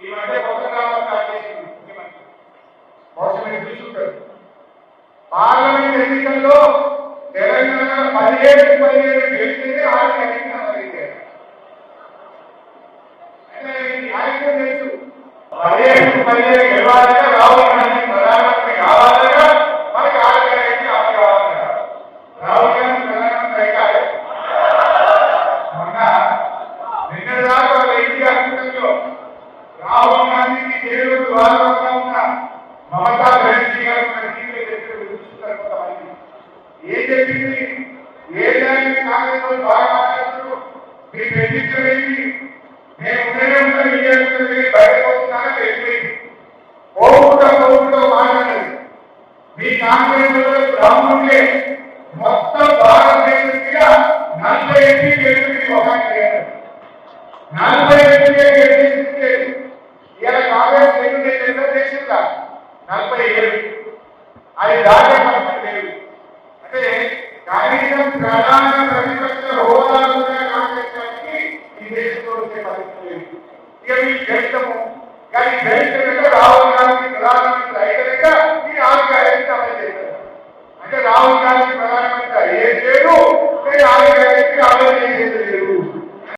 ఈ మధ్య కొత్త గ్రామం స్టార్ట్ చేసింది ముఖ్యమంత్రి బహుశా మీరు పార్లమెంట్ ఎన్నికల్లో తెలంగాణ పదిహేడు పదిహేడు గెలిచింది ఆరు తెలుసు. పదిహేడు పదిహేడు గెలవాలంటే రావాలని ప్రధాన మమతా బెనర్జీ గారు టీవీలో చూస్తున్నారు కొంతమంది. ఏం చెప్పింది? ఏ దానికి కాంగ్రెస్ బాగా మాట్లాడుతున్నారు మీ పెళ్ళించడం ఏంటి? నేను ఉండనే విజయనగరం బయటకు చెప్పింది. పోకుండా పోకుండా మాట్లాడలేదు. మీ కాంగ్రెస్ వాళ్ళు మొత్తం భారతదేశం మీద నలభై ఎంపీ గెలుపుకి ఒక నలభై ఏడు. అది దాగే పరిస్థితి లేదు. అంటే కనీసం ప్రధాన ప్రతిపక్ష హోదా కూడా ఈ దేశంలో వచ్చే పరిస్థితి లేదు. ఇక కానీ దేశంలో రాహుల్ గాంధీ ప్రధానమంత్రి అయినాక ఈ ఆరు అమలు చేశారు. అంటే రాహుల్ గాంధీ ప్రధానమంత్రి